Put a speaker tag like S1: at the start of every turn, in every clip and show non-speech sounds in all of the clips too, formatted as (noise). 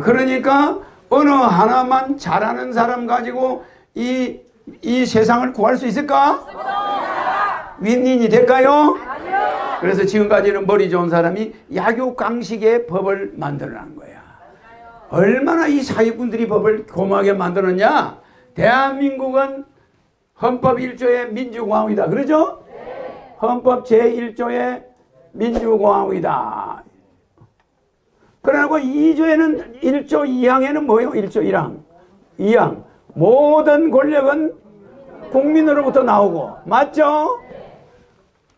S1: 그러니까 어느 하나만 잘하는 사람 가지고 이, 이 세상을 구할 수 있을까? 윈윈이 될까요? 그래서 지금까지는 머리 좋은 사람이 약육 강식의 법을 만들어낸 거야. 얼마나 이 사기꾼들이 법을 고마하게 만들었냐? 대한민국은 헌법 1조의 민주공화국이다. 그러죠? 헌법 제1조의 민주공화국이다. 그러고 2조에는 1조 2항에는 뭐예요? 1조 1항. 2항. 모든 권력은 국민으로부터 나오고. 맞죠?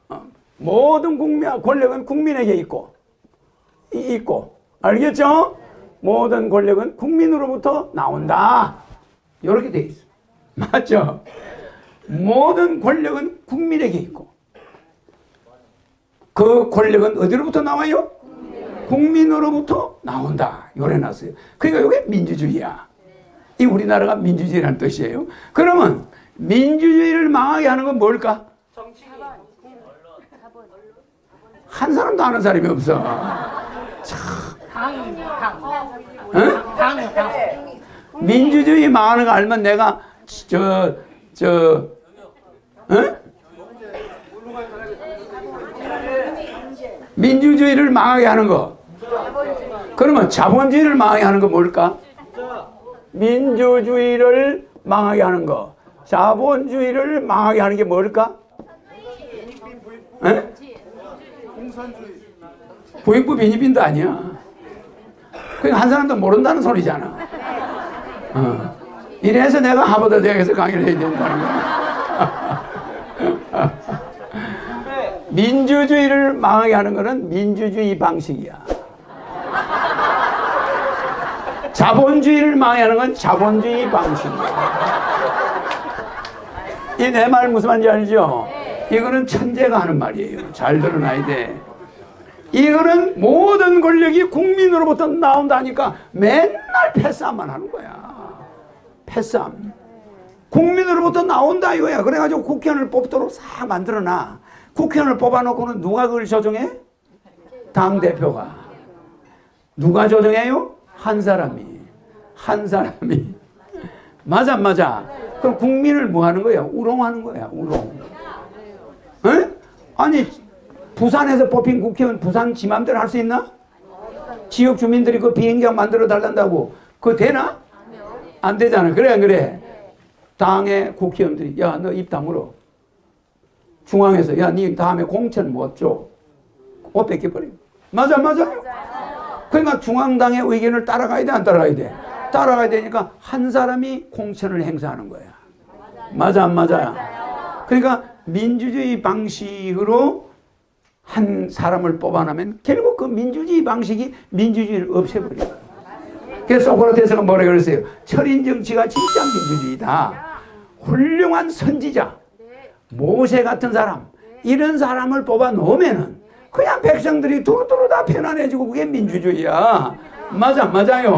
S1: 어, 모든 국민, 권력은 국민에게 있고. 이- 있고. 알겠죠? 모든 권력은 국민으로부터 나온다. 이렇게 돼 있어. (laughs) 맞죠? 모든 권력은 국민에게 있고. 그 권력은 어디로부터 나와요? 국민으로부터 나온다. 요래 놨어요. 그러니까 이게 민주주의야. 이 우리나라가 민주주의라는 뜻이에요. 그러면 민주주의를 망하게 하는 건 뭘까? 한 사람도 아는 사람이 없어.
S2: 당, 당,
S1: 응?
S2: 당, 당.
S1: 민주주의 망하는 거 알면 내가 저, 저, 응? 민주주의를 망하게 하는 거. 그러면 자본주의를 망하게 하는 거 뭘까? 민주주의를 망하게 하는 거. 자본주의를 망하게 하는 게 뭘까? 응? 부익부 빈입빈도 아니야. 그냥 한 사람도 모른다는 소리잖아. 어. 이래서 내가 하버드 대학에서 강의를 해야 된다는 거야. (laughs) 민주주의를 망하게 하는 것은 민주주의 방식이야. 자본주의를 망하게 하는 건 자본주의 방식이야. 이내 말 무슨 말인지 알죠? 이거는 천재가 하는 말이에요. 잘 들어놔야 돼. 이거는 모든 권력이 국민으로부터 나온다니까 맨날 패싸움만 하는 거야. 패싸움. 국민으로부터 나온다 이거야. 그래가지고 국회의원을 뽑도록 싹 만들어놔. 국회의원을 뽑아놓고는 누가 그걸 조정해? 당대표가. 누가 조정해요? 한 사람이. 한 사람이. 맞아, 맞아. 그럼 국민을 뭐 하는 거야? 우롱하는 거야, 우롱. 에? 아니, 부산에서 뽑힌 국회의원 부산 지 맘대로 할 수 있나? 지역 주민들이 그 비행장 만들어 달란다고 그거 되나? 안 되잖아. 그래 안 그래? 당의 국회의원들이 야 너 입 다물어. 중앙에서 야니 다음에 공천 못 줘. 옷 뺏겨버려. 맞아 맞아. 그러니까 중앙당의 의견을 따라가야 돼 안 따라가야 돼? 따라가야 되니까 한 사람이 공천을 행사하는 거야. 맞아 안 맞아? 그러니까 민주주의 방식으로 한 사람을 뽑아내면 결국 그 민주주의 방식이 민주주의를 없애버려요. 그래서 소크라테스가 뭐라 그랬어요? 철인 정치가 진짜 민주주의다. 훌륭한 선지자, 모세 같은 사람, 이런 사람을 뽑아 놓으면은 그냥 백성들이 두루두루 다 편안해지고 그게 민주주의야. 맞아, 맞아요.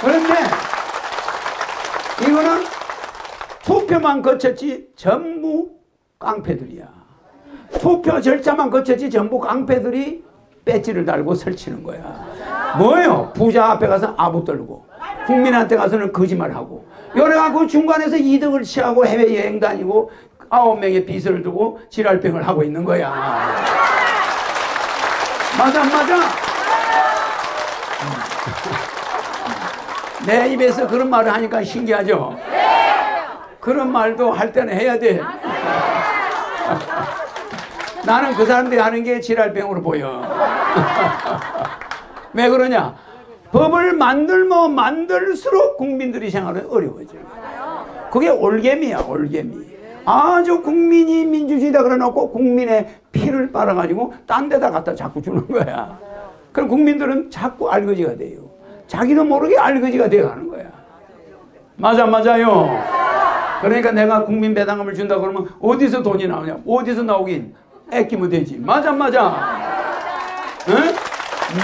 S1: 그런데 이거는 투표만 거쳤지 전부 깡패들이야. 투표 절차만 거쳤지 전부 깡패들이 배지를 달고 설치는 거야. 뭐예요? 부자 앞에 가서 아부 떨고 국민한테 가서는 거짓말하고 요래갖고 중간에서 이득을 취하고 해외여행 다니고 아홉 명의 비서를 두고 지랄병을 하고 있는 거야. 맞아 맞아. 내 입에서 그런 말을 하니까 신기하죠? 그런 말도 할 때는 해야 돼. 나는 그 사람들이 하는 게 지랄병으로 보여. (laughs) 왜 그러냐? 법을 만들면 만들수록 국민들이 생활은 어려워져. 그게 올개미야, 올개미. 아주 국민이 민주주의다 그래놓고 국민의 피를 빨아가지고 딴 데다 갖다 자꾸 주는 거야. 그럼 국민들은 자꾸 알거지가 돼요. 자기도 모르게 알거지가 되어가는 거야. 맞아, 맞아요. 그러니까 내가 국민 배당금을 준다 그러면 어디서 돈이 나오냐? 어디서 나오긴? 아끼면 되지. 맞아, 맞아. 응? 음.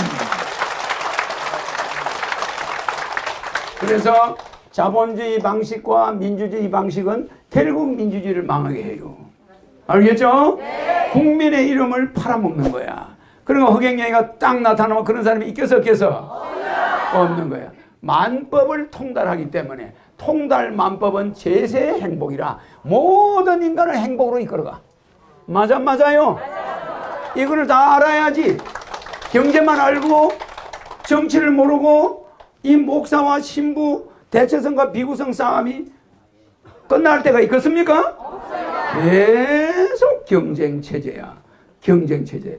S1: 그래서 자본주의 방식과 민주주의 방식은 결국 민주주의를 망하게 해요. 알겠죠? 국민의 이름을 팔아먹는 거야. 그러니까 허경영이가 딱 나타나면 그런 사람이 있겠어, 없겠어? 없는 거야. 만법을 통달하기 때문에 통달 만법은 제세의 행복이라 모든 인간을 행복으로 이끌어가. 맞아 맞아요. 이거를 다 알아야지. 경제만 알고 정치를 모르고 이 목사와 신부 대체성과 비구성 싸움이 끝날 때가 있겠습니까? 계속 경쟁 체제야. 경쟁 체제.